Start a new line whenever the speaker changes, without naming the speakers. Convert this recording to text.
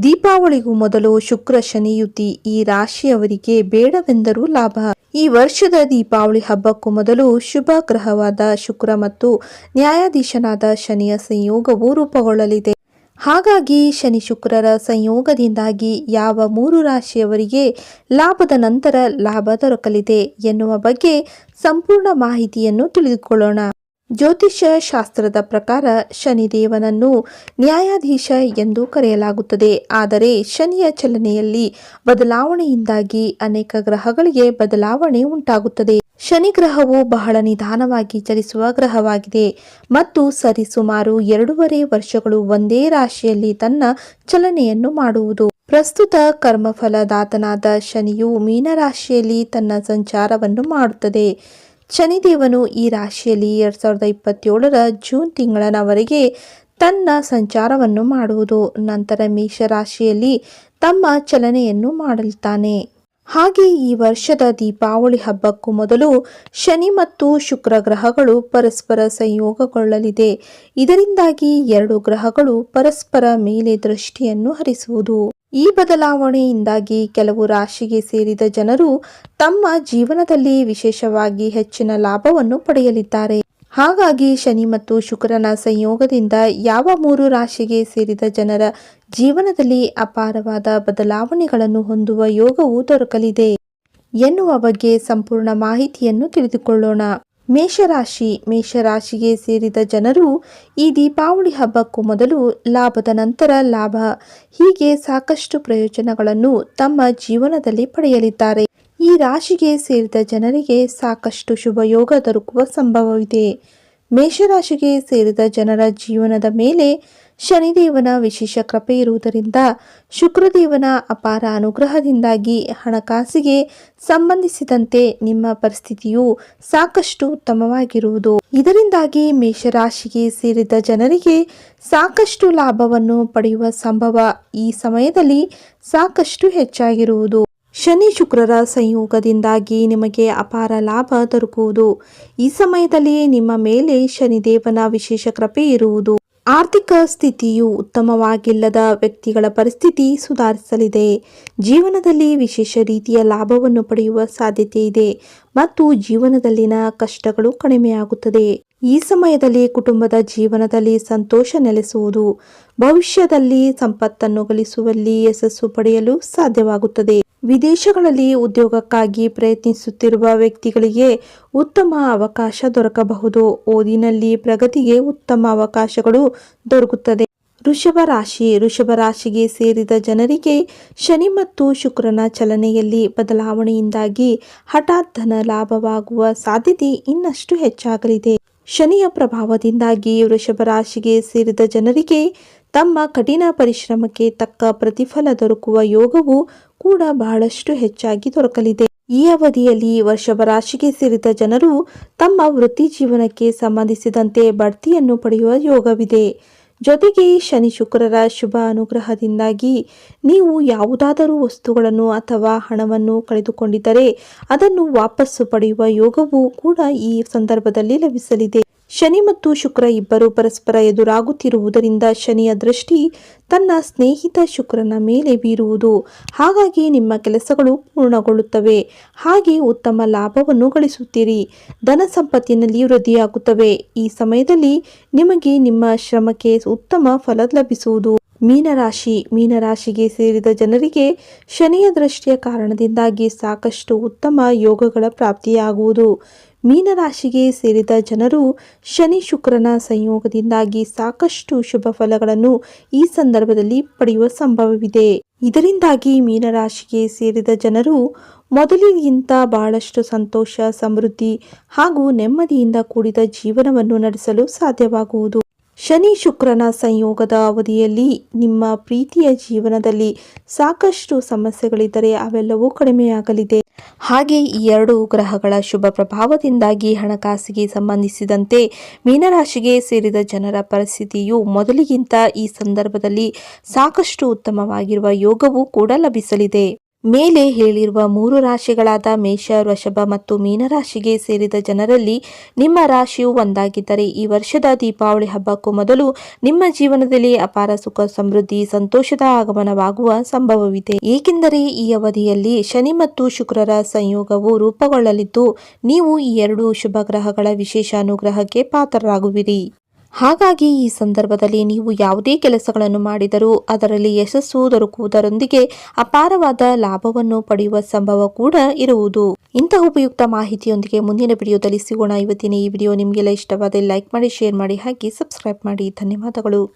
ದೀಪಾವಳಿಗೂ ಮೊದಲು ಶುಕ್ರ ಶನಿಯುತಿ ಈ ರಾಶಿಯವರಿಗೆ ಬೇಡವೆಂದರೂ ಲಾಭ. ಈ ವರ್ಷದ ದೀಪಾವಳಿ ಹಬ್ಬಕ್ಕೂ ಮೊದಲು ಶುಭ ಗ್ರಹವಾದ ಶುಕ್ರ ಮತ್ತು ನ್ಯಾಯಾಧೀಶನಾದ ಶನಿಯ ಸಂಯೋಗವು ರೂಪುಗೊಳ್ಳಲಿದೆ. ಹಾಗಾಗಿ ಶನಿ ಶುಕ್ರರ ಸಂಯೋಗದಿಂದಾಗಿ ಯಾವ ಮೂರು ರಾಶಿಯವರಿಗೆ ಲಾಭದ ನಂತರ ಲಾಭ ದೊರಕಲಿದೆ ಎನ್ನುವ ಬಗ್ಗೆ ಸಂಪೂರ್ಣ ಮಾಹಿತಿಯನ್ನು ತಿಳಿದುಕೊಳ್ಳೋಣ. ಜ್ಯೋತಿಷ್ಯ ಶಾಸ್ತ್ರದ ಪ್ರಕಾರ ಶನಿದೇವನನ್ನು ನ್ಯಾಯಾಧೀಶ ಎಂದು ಕರೆಯಲಾಗುತ್ತದೆ. ಆದರೆ ಶನಿಯ ಚಲನೆಯಲ್ಲಿ ಬದಲಾವಣೆಯಿಂದಾಗಿ ಅನೇಕ ಗ್ರಹಗಳಿಗೆ ಬದಲಾವಣೆ ಉಂಟಾಗುತ್ತದೆ. ಶನಿ ಗ್ರಹವು ಬಹಳ ನಿಧಾನವಾಗಿ ಚಲಿಸುವ ಗ್ರಹವಾಗಿದೆ ಮತ್ತು ಸರಿಸುಮಾರು ಎರಡೂವರೆ ವರ್ಷಗಳು ಒಂದೇ ರಾಶಿಯಲ್ಲಿ ತನ್ನ ಚಲನೆಯನ್ನು ಮಾಡುವುದು. ಪ್ರಸ್ತುತ ಕರ್ಮಫಲದಾತನಾದ ಶನಿಯು ಮೀನರಾಶಿಯಲ್ಲಿ ತನ್ನ ಸಂಚಾರವನ್ನು ಮಾಡುತ್ತದೆ. ಶನಿದೇವನು ಈ ರಾಶಿಯಲ್ಲಿ ಎರಡು ಸಾವಿರದ ಇಪ್ಪತ್ತೇಳರ ಜೂನ್ ತಿಂಗಳನವರೆಗೆ ತನ್ನ ಸಂಚಾರವನ್ನು ಮಾಡುವುದು. ನಂತರ ಮೇಷರಾಶಿಯಲ್ಲಿ ತಮ್ಮ ಚಲನೆಯನ್ನು ಮಾಡಲಿದ್ದಾನೆ. ಹಾಗೆ ಈ ವರ್ಷದ ದೀಪಾವಳಿ ಹಬ್ಬಕ್ಕೂ ಮೊದಲು ಶನಿ ಮತ್ತು ಶುಕ್ರ ಗ್ರಹಗಳು ಪರಸ್ಪರ ಸಂಯೋಗಗೊಳ್ಳಲಿದೆ. ಇದರಿಂದಾಗಿ ಎರಡು ಗ್ರಹಗಳು ಪರಸ್ಪರ ಮೇಲೆ ದೃಷ್ಟಿಯನ್ನು ಹರಿಸುವುದು. ಈ ಬದಲಾವಣೆಯಿಂದಾಗಿ ಕೆಲವು ರಾಶಿಗೆ ಸೇರಿದ ಜನರು ತಮ್ಮ ಜೀವನದಲ್ಲಿ ವಿಶೇಷವಾಗಿ ಹೆಚ್ಚಿನ ಲಾಭವನ್ನು ಪಡೆಯಲಿದ್ದಾರೆ. ಹಾಗಾಗಿ ಶನಿ ಮತ್ತು ಶುಕ್ರನ ಸಂಯೋಗದಿಂದ ಯಾವ ಮೂರು ರಾಶಿಗೆ ಸೇರಿದ ಜನರ ಜೀವನದಲ್ಲಿ ಅಪಾರವಾದ ಬದಲಾವಣೆಗಳನ್ನು ಹೊಂದುವ ಯೋಗವು ದೊರಕಲಿದೆ. ಎನ್ನುವ ಬಗ್ಗೆ ಸಂಪೂರ್ಣ ಮಾಹಿತಿಯನ್ನು ತಿಳಿದುಕೊಳ್ಳೋಣ. ಮೇಷರಾಶಿ, ಮೇಷರಾಶಿಗೆ ಸೇರಿದ ಜನರು ಈ ದೀಪಾವಳಿ ಹಬ್ಬಕ್ಕೂ ಮೊದಲು ಲಾಭದ ನಂತರ ಲಾಭ. ಹೀಗೆ ಸಾಕಷ್ಟು ಪ್ರಯೋಜನಗಳನ್ನು ತಮ್ಮ ಜೀವನದಲ್ಲಿ ಪಡೆಯಲಿದ್ದಾರೆ. ಈ ರಾಶಿಗೆ ಸೇರಿದ ಜನರಿಗೆ ಸಾಕಷ್ಟು ಶುಭಯೋಗ ದೊರಕುವ ಸಂಭವವಿದೆ. ಮೇಷರಾಶಿಗೆ ಸೇರಿದ ಜನರ ಜೀವನದ ಮೇಲೆ ಶನಿದೇವನ ವಿಶೇಷ ಕೃಪೆ ಇರುವುದರಿಂದ ಶುಕ್ರದೇವನ ಅಪಾರ ಅನುಗ್ರಹದಿಂದಾಗಿ ಹಣಕಾಸಿಗೆ ಸಂಬಂಧಿಸಿದಂತೆ ನಿಮ್ಮ ಪರಿಸ್ಥಿತಿಯು ಸಾಕಷ್ಟು ಉತ್ತಮವಾಗಿರುವುದು. ಇದರಿಂದಾಗಿ ಮೇಷರಾಶಿಗೆ ಸೇರಿದ ಜನರಿಗೆ ಸಾಕಷ್ಟು ಲಾಭವನ್ನು ಪಡೆಯುವ ಸಂಭವ ಈ ಸಮಯದಲ್ಲಿ ಸಾಕಷ್ಟು ಹೆಚ್ಚಾಗಿರುವುದು. ಶನಿ ಶುಕ್ರರ ಸಂಯೋಗದಿಂದಾಗಿ ನಿಮಗೆ ಅಪಾರ ಲಾಭ ದೊರಕುವುದು. ಈ ಸಮಯದಲ್ಲಿ ನಿಮ್ಮ ಮೇಲೆ ಶನಿದೇವನ ವಿಶೇಷ ಕೃಪೆ ಇರುವುದು. ಆರ್ಥಿಕ ಸ್ಥಿತಿಯು ಉತ್ತಮವಾಗಿಲ್ಲದ ವ್ಯಕ್ತಿಗಳ ಪರಿಸ್ಥಿತಿ ಸುಧಾರಿಸಲಿದೆ. ಜೀವನದಲ್ಲಿ ವಿಶೇಷ ರೀತಿಯ ಲಾಭವನ್ನು ಪಡೆಯುವ ಸಾಧ್ಯತೆ ಇದೆ ಮತ್ತು ಜೀವನದಲ್ಲಿನ ಕಷ್ಟಗಳು ಕಡಿಮೆಯಾಗುತ್ತದೆ. ಈ ಸಮಯದಲ್ಲಿ ಕುಟುಂಬದ ಜೀವನದಲ್ಲಿ ಸಂತೋಷ ನೆಲೆಸುವುದು. ಭವಿಷ್ಯದಲ್ಲಿ ಸಂಪತ್ತನ್ನು ಗಳಿಸುವಲ್ಲಿ ಯಶಸ್ಸು ಪಡೆಯಲು ಸಾಧ್ಯವಾಗುತ್ತದೆ. ವಿದೇಶಗಳಲ್ಲಿ ಉದ್ಯೋಗಕ್ಕಾಗಿ ಪ್ರಯತ್ನಿಸುತ್ತಿರುವ ವ್ಯಕ್ತಿಗಳಿಗೆ ಉತ್ತಮ ಅವಕಾಶ ದೊರಕಬಹುದು. ಓದಿನಲ್ಲಿ ಪ್ರಗತಿಗೆ ಉತ್ತಮ ಅವಕಾಶಗಳು ದೊರಕುತ್ತದೆ. ವೃಷಭ ರಾಶಿ, ವೃಷಭ ರಾಶಿಗೆ ಸೇರಿದ ಜನರಿಗೆ ಶನಿ ಮತ್ತು ಶುಕ್ರನ ಚಲನೆಯಲ್ಲಿ ಬದಲಾವಣೆಯಿಂದಾಗಿ ಹಠಾತ್ ಧನ ಲಾಭವಾಗುವ ಸಾಧ್ಯತೆ ಇನ್ನಷ್ಟು ಹೆಚ್ಚಾಗಲಿದೆ. ಶನಿಯ ಪ್ರಭಾವದಿಂದಾಗಿ ವೃಷಭ ರಾಶಿಗೆ ಸೇರಿದ ಜನರಿಗೆ ತಮ್ಮ ಕಠಿಣ ಪರಿಶ್ರಮಕ್ಕೆ ತಕ್ಕ ಪ್ರತಿಫಲ ದೊರಕುವ ಯೋಗವು ಕೂಡ ಬಹಳಷ್ಟು ಹೆಚ್ಚಾಗಿ ದೊರಕಲಿದೆ. ಈ ಅವಧಿಯಲ್ಲಿ ವೃಷಭ ರಾಶಿಗೆ ಸೇರಿದ ಜನರು ತಮ್ಮ ವೃತ್ತಿ ಜೀವನಕ್ಕೆ ಸಂಬಂಧಿಸಿದಂತೆ ಬಡ್ತಿಯನ್ನು ಪಡೆಯುವ ಯೋಗವಿದೆ. ಜೊತೆಗೆ ಶನಿ ಶುಕ್ರರ ಶುಭ ಅನುಗ್ರಹದಿಂದಾಗಿ ನೀವು ಯಾವುದಾದರೂ ವಸ್ತುಗಳನ್ನು ಅಥವಾ ಹಣವನ್ನು ಕಳೆದುಕೊಂಡಿದ್ದರೆ ಅದನ್ನು ವಾಪಸ್ಸು ಪಡೆಯುವ ಯೋಗವು ಕೂಡ ಈ ಸಂದರ್ಭದಲ್ಲಿ ಲಭಿಸಲಿದೆ. ಶನಿ ಮತ್ತು ಶುಕ್ರ ಇಬ್ಬರು ಪರಸ್ಪರ ಎದುರಾಗುತ್ತಿರುವುದರಿಂದ ಶನಿಯ ದೃಷ್ಟಿ ತನ್ನ ಸ್ನೇಹಿತ ಶುಕ್ರನ ಮೇಲೆ ಬೀರುವುದು. ಹಾಗಾಗಿ ನಿಮ್ಮ ಕೆಲಸಗಳು ಪೂರ್ಣಗೊಳ್ಳುತ್ತವೆ. ಹಾಗೆ ಉತ್ತಮ ಲಾಭವನ್ನು ಗಳಿಸುತ್ತೀರಿ. ಧನ ಸಂಪತ್ತಿನಲ್ಲಿ ವೃದ್ಧಿಯಾಗುತ್ತವೆ. ಈ ಸಮಯದಲ್ಲಿ ನಿಮಗೆ ನಿಮ್ಮ ಶ್ರಮಕ್ಕೆ ಉತ್ತಮ ಫಲ ಲಭಿಸುವುದು. ಮೀನರಾಶಿ. ಮೀನರಾಶಿಗೆ ಸೇರಿದ ಜನರಿಗೆ ಶನಿಯ ದೃಷ್ಟಿಯ ಕಾರಣದಿಂದಾಗಿ ಸಾಕಷ್ಟು ಉತ್ತಮ ಯೋಗಗಳ ಪ್ರಾಪ್ತಿಯಾಗುವುದು. ಮೀನರಾಶಿಗೆ ಸೇರಿದ ಜನರು ಶನಿ ಶುಕ್ರನ ಸಂಯೋಗದಿಂದಾಗಿ ಸಾಕಷ್ಟು ಶುಭ ಫಲಗಳನ್ನು ಈ ಸಂದರ್ಭದಲ್ಲಿ ಪಡೆಯುವ ಸಂಭವವಿದೆ. ಇದರಿಂದಾಗಿ ಮೀನರಾಶಿಗೆ ಸೇರಿದ ಜನರು ಮೊದಲಿಗಿಂತ ಬಹಳಷ್ಟು ಸಂತೋಷ, ಸಮೃದ್ಧಿ ಹಾಗೂ ನೆಮ್ಮದಿಯಿಂದ ಕೂಡಿದ ಜೀವನವನ್ನು ನಡೆಸಲು ಸಾಧ್ಯವಾಗುವುದು. ಶನಿ ಶುಕ್ರನ ಸಂಯೋಗದ ಅವಧಿಯಲ್ಲಿ ನಿಮ್ಮ ಪ್ರೀತಿಯ ಜೀವನದಲ್ಲಿ ಸಾಕಷ್ಟು ಸಮಸ್ಯೆಗಳಿದ್ದರೆ ಅವೆಲ್ಲವೂ ಕಡಿಮೆಯಾಗಲಿದೆ. ಹಾಗೆ ಈ ಎರಡು ಗ್ರಹಗಳ ಶುಭ ಪ್ರಭಾವದಿಂದಾಗಿ ಹಣಕಾಸಿಗೆ ಸಂಬಂಧಿಸಿದಂತೆ ಮೀನರಾಶಿಗೆ ಸೇರಿದ ಜನರ ಪರಿಸ್ಥಿತಿಯು ಮೊದಲಿಗಿಂತ ಈ ಸಂದರ್ಭದಲ್ಲಿ ಸಾಕಷ್ಟು ಉತ್ತಮವಾಗಿರುವ ಯೋಗವೂ ಕೂಡ ಲಭಿಸಲಿದೆ. ಮೇಲೆ ಹೇಳಿರುವ ಮೂರು ರಾಶಿಗಳಾದ ಮೇಷ, ವೃಷಭ ಮತ್ತು ಮೀನರಾಶಿಗೆ ಸೇರಿದ ಜನರಲ್ಲಿ ನಿಮ್ಮ ರಾಶಿಯು ಒಂದಾಗಿದ್ದರೆ ಈ ವರ್ಷದ ದೀಪಾವಳಿ ಹಬ್ಬಕ್ಕೂ ಮೊದಲು ನಿಮ್ಮ ಜೀವನದಲ್ಲಿ ಅಪಾರ ಸುಖ, ಸಮೃದ್ಧಿ, ಸಂತೋಷದ ಆಗಮನವಾಗುವ ಸಂಭವವಿದೆ. ಏಕೆಂದರೆ ಈ ಅವಧಿಯಲ್ಲಿ ಶನಿ ಮತ್ತು ಶುಕ್ರರ ಸಂಯೋಗವು ರೂಪುಗೊಳ್ಳಲಿದ್ದು, ನೀವು ಈ ಎರಡು ಶುಭ ಗ್ರಹಗಳ ವಿಶೇಷ ಅನುಗ್ರಹಕ್ಕೆ ಪಾತ್ರರಾಗುವಿರಿ. ಹಾಗಾಗಿ ಈ ಸಂದರ್ಭದಲ್ಲಿ ನೀವು ಯಾವುದೇ ಕೆಲಸಗಳನ್ನು ಮಾಡಿದರೂ ಅದರಲ್ಲಿ ಯಶಸ್ಸು ದೊರಕುವುದರೊಂದಿಗೆ ಅಪಾರವಾದ ಲಾಭವನ್ನು ಪಡೆಯುವ ಸಂಭವ ಕೂಡ ಇರುವುದು. ಇಂತಹ ಉಪಯುಕ್ತ ಮಾಹಿತಿಯೊಂದಿಗೆ ಮುಂದಿನ ವಿಡಿಯೋದಲ್ಲಿ ಸಿಗೋಣ. ಇವತ್ತಿನ ಈ ವಿಡಿಯೋ ನಿಮಗೆಲ್ಲ ಇಷ್ಟವಾದರೆ ಲೈಕ್ ಮಾಡಿ, ಶೇರ್ ಮಾಡಿ, ಹಾಗೆ ಸಬ್ಸ್ಕ್ರೈಬ್ ಮಾಡಿ. ಧನ್ಯವಾದಗಳು.